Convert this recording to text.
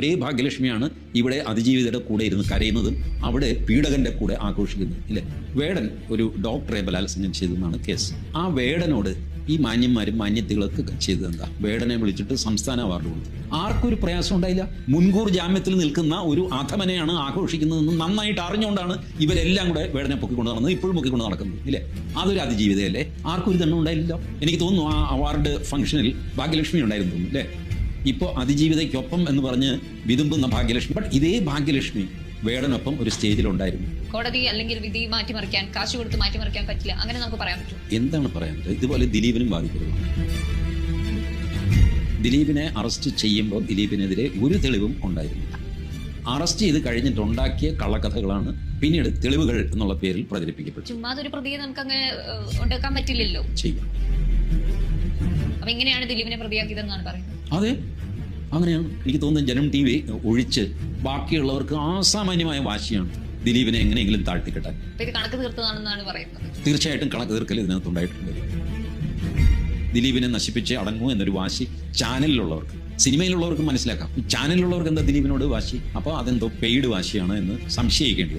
ഒരേ ഭാഗ്യലക്ഷ്മിയാണ് ഇവിടെ അതിജീവിതയുടെ കൂടെ ഇരുന്ന് കരയുന്നതും. അവിടെ പീഡകന്റെ കൂടെ ആഘോഷിക്കുന്നു ഇല്ലേ? വേടൻ ഒരു ഡോക്ടറെ ബലാത്സംഗം ചെയ്തെന്നാണ് കേസ്. ആ വേടനോട് ഈ മാന്യന്മാരും മാന്യത്തികളൊക്കെ ചെയ്തത് എന്താ? വേടനെ വിളിച്ചിട്ട് സംസ്ഥാന അവാർഡ് കൊടുത്തു. ആർക്കൊരു പ്രയാസം ഉണ്ടായില്ല. മുൻകൂർ ജാമ്യത്തിൽ നിൽക്കുന്ന ഒരു അധമനെയാണ് ആഘോഷിക്കുന്നതെന്ന് നന്നായിട്ട് അറിഞ്ഞുകൊണ്ടാണ് ഇവരെല്ലാം കൂടെ വേടനെ പൊക്കിക്കൊണ്ട് നടന്നത്. ഇപ്പോഴും പൊക്കിക്കൊണ്ട് നടക്കുന്നത്. ഇല്ലേ? അതൊരു അതിജീവിതയല്ലേ? ആർക്കൊരു ദണ്ണം ഉണ്ടായില്ലല്ലോ. എനിക്ക് തോന്നുന്നു ആ അവാർഡ് ഫംഗ്ഷനിൽ ഭാഗ്യലക്ഷ്മി ഉണ്ടായിരുന്നു അല്ലേ ഇപ്പോൾ അതിജീവിതയ്ക്കൊപ്പം എന്ന് പറഞ്ഞ് വിതുമ്പുന്ന ഭാഗ്യലക്ഷ്മി. ബട്ട് ഇതേ ഭാഗ്യലക്ഷ്മി വേടനൊപ്പം ഒരു സ്റ്റേജിലുണ്ടായിരുന്നു. കോടതി അല്ലെങ്കിൽ വിധി മാറ്റിമറിക്കാൻ കാശ് കൊടുത്ത് മാറ്റിമറിക്കാൻ പറ്റില്ല. അങ്ങനെ നമുക്ക് പറയാൻ പറ്റും എന്താണ് പറയാനുള്ളത് ഇതുപോലെ ദിലീപിനും ബാധിക്കരുത്. ദിലീപിനെ അറസ്റ്റ് ചെയ്യുമ്പോൾ ദിലീപിനെതിരെ ഒരു തെളിവും ഉണ്ടായിരുന്നില്ല അറസ്റ്റ് ചെയ്ത് കഴിഞ്ഞിട്ടുണ്ടാക്കിയ കള്ളക്കഥകളാണ് പിന്നീട് തെളിവുകൾ എന്നുള്ള പേരിൽ പ്രചരിപ്പിക്കപ്പെട്ടു ചുമ്മാതൊരു പ്രതിയെ നമുക്ക് അങ്ങനെ ഉണ്ടാക്കാൻ പറ്റില്ലല്ലോ. ചെയ്യുക അപ്പൊ എങ്ങനെയാണ് ദിലീപിനെ പ്രതിയാക്കിയതെന്നാണ് പറയുന്നത്? അതെ. അങ്ങനെയാണ് എനിക്ക് തോന്നുന്നത് ജനം ടി വി ഒഴിച്ച് ബാക്കിയുള്ളവർക്ക് അസാമാന്യമായ വാശിയാണ് ദിലീപിനെ എങ്ങനെയെങ്കിലും താഴ്ത്തിക്കെട്ടാൻ. കണക്ക് തീർത്തതാണെന്നാണ് പറയുന്നത്. തീർച്ചയായിട്ടും കണക്ക് തീർക്കൽ ഇതിനകത്തുണ്ടായിട്ടുണ്ട്. ദിലീപിനെ നശിപ്പിച്ച് അടങ്ങൂ എന്നൊരു വാശി ചാനലിലുള്ളവർക്ക് സിനിമയിലുള്ളവർക്ക് മനസ്സിലാക്കാം. ചാനലിലുള്ളവർക്ക് എന്താ ദിലീപിനോട് വാശി? അപ്പോൾ അതെന്തോ പെയ്ഡ് വാശിയാണ് എന്ന് സംശയിക്കേണ്ടി